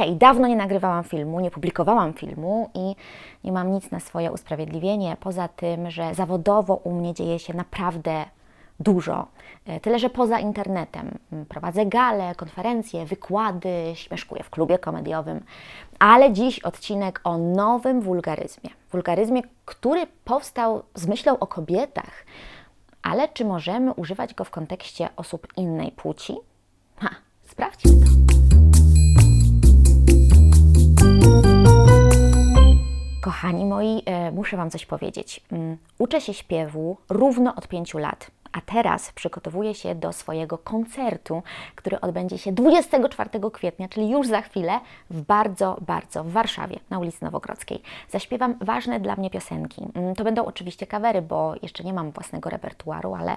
Hej, dawno nie nagrywałam filmu, nie publikowałam filmu i nie mam nic na swoje usprawiedliwienie, poza tym, że zawodowo u mnie dzieje się naprawdę dużo. E, Tyle, że poza internetem m, prowadzę gale, konferencje, wykłady, śmieszkuję w klubie komediowym, ale dziś odcinek o nowym wulgaryzmie. Wulgaryzmie, który powstał z myślą o kobietach, ale czy możemy używać go w kontekście osób innej płci? Ha, sprawdźmy to. Kochani moi, e, muszę Wam coś powiedzieć. Mm, Uczę się śpiewu równo od pięciu lat, a teraz przygotowuję się do swojego koncertu, który odbędzie się 24 kwietnia, czyli już za chwilę, w bardzo, bardzo w Warszawie, na ulicy Nowogrodzkiej. Zaśpiewam ważne dla mnie piosenki. Mm, To będą oczywiście kawery, bo jeszcze nie mam własnego repertuaru, ale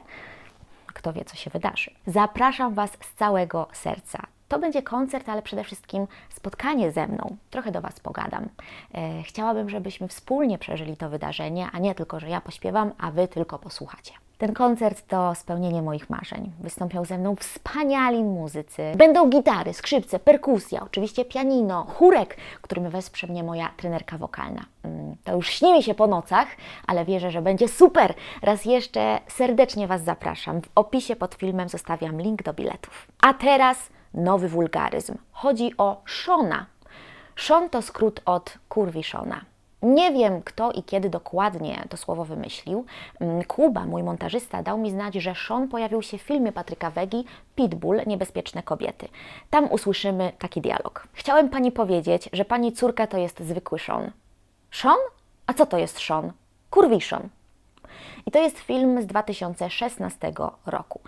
kto wie, co się wydarzy. Zapraszam Was z całego serca. To będzie koncert, ale przede wszystkim spotkanie ze mną. Trochę do Was pogadam. E, chciałabym, żebyśmy wspólnie przeżyli to wydarzenie, a nie tylko, że ja pośpiewam, a Wy tylko posłuchacie. Ten koncert to spełnienie moich marzeń. Wystąpią ze mną wspaniali muzycy. Będą gitary, skrzypce, perkusja, oczywiście pianino, chórek, którym wesprze mnie moja trenerka wokalna. Mm, To już śni mi się po nocach, ale wierzę, że będzie super. Raz jeszcze serdecznie Was zapraszam. W opisie pod filmem zostawiam link do biletów. A teraz nowy wulgaryzm. Chodzi o Shona. Shon to skrót od kurwiszona. Nie wiem, kto i kiedy dokładnie to słowo wymyślił. Mm, Kuba, mój montażysta, dał mi znać, że Sean pojawił się w filmie Patryka Wegi Pitbull Niebezpieczne kobiety. Tam usłyszymy taki dialog. Chciałem pani powiedzieć, że pani córka to jest zwykły Sean. Sean? A co to jest Sean? Kurwiszon. I to jest film z 2016 roku.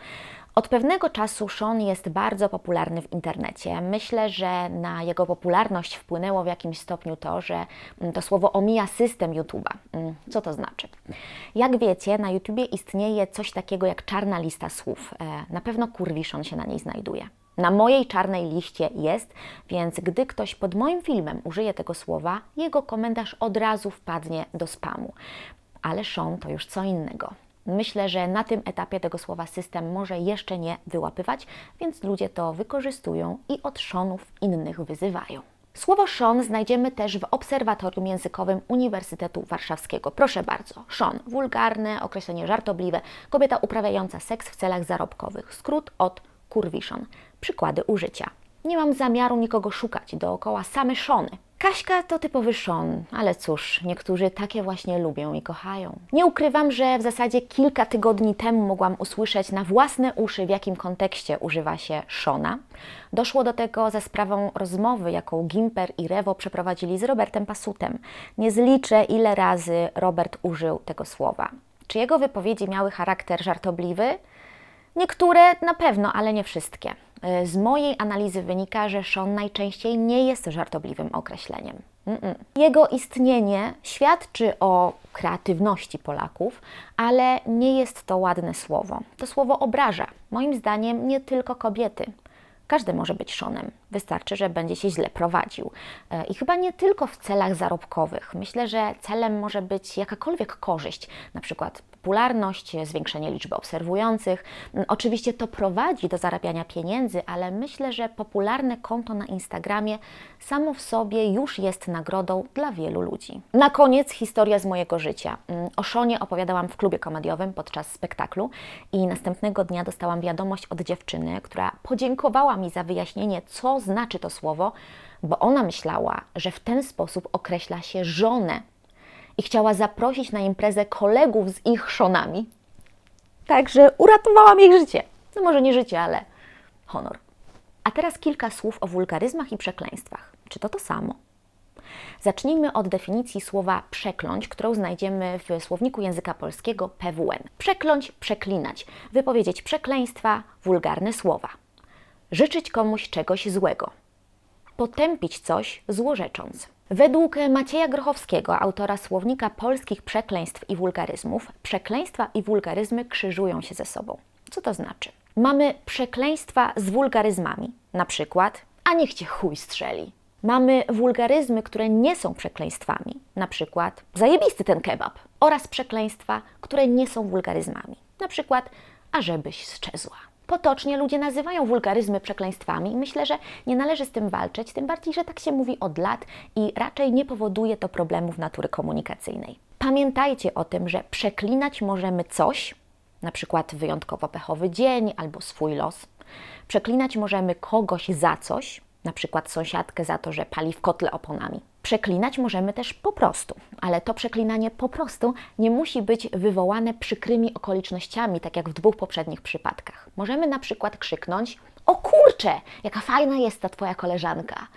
Od pewnego czasu Sean jest bardzo popularny w internecie. Myślę, że na jego popularność wpłynęło w jakimś stopniu to, że mm, to słowo omija system YouTube'a. Mm, Co to znaczy? Jak wiecie, na YouTubie istnieje coś takiego jak czarna lista słów. E, Na pewno kurwiszon się na niej znajduje. Na mojej czarnej liście jest, więc gdy ktoś pod moim filmem użyje tego słowa, jego komentarz od razu wpadnie do spamu. Ale Sean to już co innego. Myślę, że na tym etapie tego słowa system może jeszcze nie wyłapywać, więc ludzie to wykorzystują i od Seanów innych wyzywają. Słowo Sean znajdziemy też w Obserwatorium Językowym Uniwersytetu Warszawskiego. Proszę bardzo, Sean, wulgarne, określenie żartobliwe, kobieta uprawiająca seks w celach zarobkowych. Skrót od kurwiszon. Przykłady użycia. Nie mam zamiaru nikogo szukać, dookoła same Szony. Kaśka to typowy Sean, ale cóż, niektórzy takie właśnie lubią i kochają. Nie ukrywam, że w zasadzie kilka tygodni temu mogłam usłyszeć na własne uszy, w jakim kontekście używa się Shona. Doszło do tego za sprawą rozmowy, jaką Gimper i Rewo przeprowadzili z Robertem Pasutem. Nie zliczę, ile razy Robert użył tego słowa. Czy jego wypowiedzi miały charakter żartobliwy? Niektóre na pewno, ale nie wszystkie. E, Z mojej analizy wynika, że Sean najczęściej nie jest żartobliwym określeniem. Mm-mm. Jego istnienie świadczy o kreatywności Polaków, ale nie jest to ładne słowo. To słowo obraża, moim zdaniem, nie tylko kobiety. Każdy może być Seanem, wystarczy, że będzie się źle prowadził. E, I chyba nie tylko w celach zarobkowych. Myślę, że celem może być jakakolwiek korzyść, na przykład popularność, zwiększenie liczby obserwujących. Mm, Oczywiście to prowadzi do zarabiania pieniędzy, ale myślę, że popularne konto na Instagramie samo w sobie już jest nagrodą dla wielu ludzi. Na koniec historia z mojego życia. Mm, O Szonie opowiadałam w klubie komediowym podczas spektaklu i następnego dnia dostałam wiadomość od dziewczyny, która podziękowała mi za wyjaśnienie, co znaczy to słowo, bo ona myślała, że w ten sposób określa się żonę i chciała zaprosić na imprezę kolegów z ich szonami. Także uratowałam jej życie. No może nie życie, ale honor. A teraz kilka słów o wulgaryzmach i przekleństwach. Czy to to samo? Zacznijmy od definicji słowa przekląć, którą znajdziemy w słowniku języka polskiego PWN. Przekląć, przeklinać, wypowiedzieć przekleństwa, wulgarne słowa. Życzyć komuś czegoś złego. Potępić coś złorzecząc. Według Macieja Grochowskiego, autora słownika polskich przekleństw i wulgaryzmów, przekleństwa i wulgaryzmy krzyżują się ze sobą. Co to znaczy? Mamy przekleństwa z wulgaryzmami, na przykład, a niech cię chuj strzeli. Mamy wulgaryzmy, które nie są przekleństwami, na przykład zajebisty ten kebab, oraz przekleństwa, które nie są wulgaryzmami, na przykład a żebyś sczezła. Potocznie ludzie nazywają wulgaryzmy przekleństwami i myślę, że nie należy z tym walczyć, tym bardziej, że tak się mówi od lat i raczej nie powoduje to problemów natury komunikacyjnej. Pamiętajcie o tym, że przeklinać możemy coś, na przykład wyjątkowo pechowy dzień albo swój los. Przeklinać możemy kogoś za coś, na przykład sąsiadkę za to, że pali w kotle oponami. Przeklinać możemy też po prostu, ale to przeklinanie po prostu nie musi być wywołane przykrymi okolicznościami, tak jak w dwóch poprzednich przypadkach. Możemy na przykład krzyknąć: O kurczę, jaka fajna jest ta twoja koleżanka.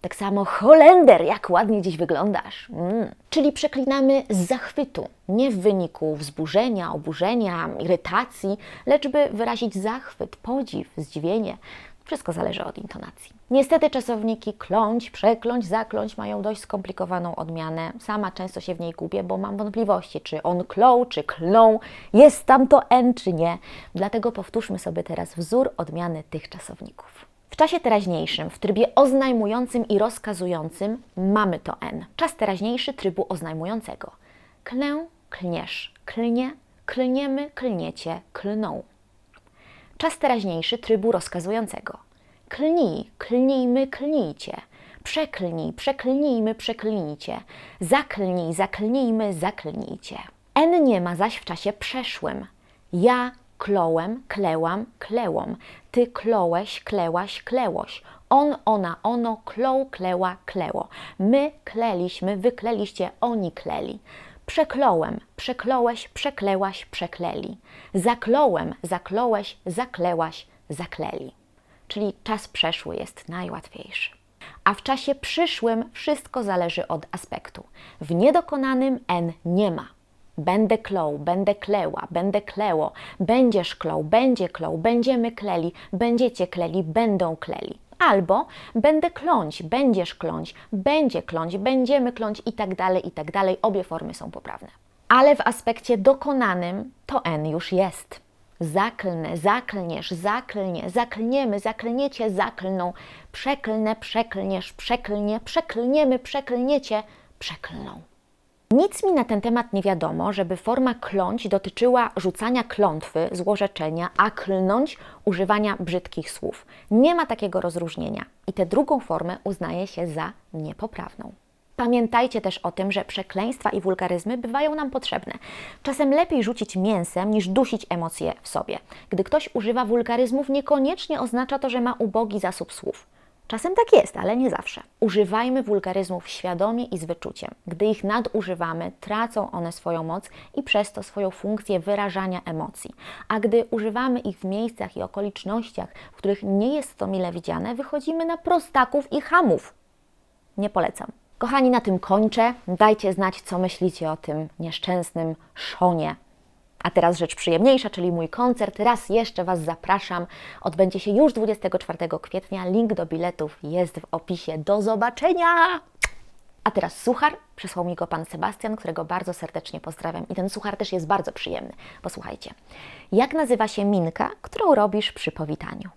Tak samo Holender, jak ładnie dziś wyglądasz. Mm. Czyli przeklinamy z zachwytu, nie w wyniku wzburzenia, oburzenia, irytacji, lecz by wyrazić zachwyt, podziw, zdziwienie. Wszystko zależy od intonacji. Niestety czasowniki kląć, przekląć, zakląć mają dość skomplikowaną odmianę. Sama często się w niej gubię, bo mam wątpliwości, czy on klął, czy klną, jest tam to N, czy nie. Dlatego powtórzmy sobie teraz wzór odmiany tych czasowników. W czasie teraźniejszym, w trybie oznajmującym i rozkazującym mamy to N. Czas teraźniejszy trybu oznajmującego. Klę, klniesz, klnie, klniemy, klniecie, klną. Czas teraźniejszy trybu rozkazującego. Klnij, klnijmy, klnijcie. Przeklnij, przeklnijmy, przeklnijcie. Zaklnij, zaklnijmy, zaklnijcie. N nie ma zaś w czasie przeszłym. Ja klołem, klełam, klełom. Ty klołeś, klełaś, klełoś. On, ona, ono, klął, kleła, kleło. My kleliśmy, wykleliście, oni kleli. Przekląłem, przekląłeś, przeklełaś, przekleli. Zakląłem, zakląłeś, zaklełaś, zakleli. Czyli czas przeszły jest najłatwiejszy. A w czasie przyszłym wszystko zależy od aspektu. W niedokonanym N nie ma. Będę klął, będę kleła, będę kleło, będziesz klął, będzie klął, będziemy kleli, będziecie kleli, będą kleli. Albo będę kląć, będziesz kląć, będzie kląć, będziemy kląć i tak dalej, i tak dalej. Obie formy są poprawne. Ale w aspekcie dokonanym to N już jest. Zaklnę, zaklniesz, zaklnie, zaklniemy, zaklniecie, zaklną, przeklnę, przeklniesz, przeklnie, przeklniemy, przeklniecie, przeklną. Nic mi na ten temat nie wiadomo, żeby forma kląć dotyczyła rzucania klątwy, złorzeczenia, a klnąć używania brzydkich słów. Nie ma takiego rozróżnienia i tę drugą formę uznaje się za niepoprawną. Pamiętajcie też o tym, że przekleństwa i wulgaryzmy bywają nam potrzebne. Czasem lepiej rzucić mięsem niż dusić emocje w sobie. Gdy ktoś używa wulgaryzmów, niekoniecznie oznacza to, że ma ubogi zasób słów. Czasem tak jest, ale nie zawsze. Używajmy wulgaryzmów świadomie i z wyczuciem. Gdy ich nadużywamy, tracą one swoją moc i przez to swoją funkcję wyrażania emocji. A gdy używamy ich w miejscach i okolicznościach, w których nie jest to mile widziane, wychodzimy na prostaków i hamów. Nie polecam. Kochani, na tym kończę. Dajcie znać, co myślicie o tym nieszczęsnym szonie. A teraz rzecz przyjemniejsza, czyli mój koncert. Raz jeszcze Was zapraszam. Odbędzie się już 24 kwietnia. Link do biletów jest w opisie. Do zobaczenia! A teraz suchar. Przesłał mi go pan Sebastian, którego bardzo serdecznie pozdrawiam. I ten suchar też jest bardzo przyjemny. Posłuchajcie. Jak nazywa się minka, którą robisz przy powitaniu?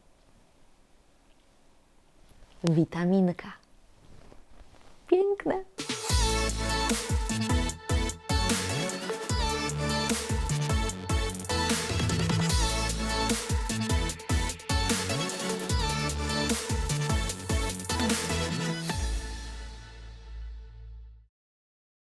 Witaminka. Piękne.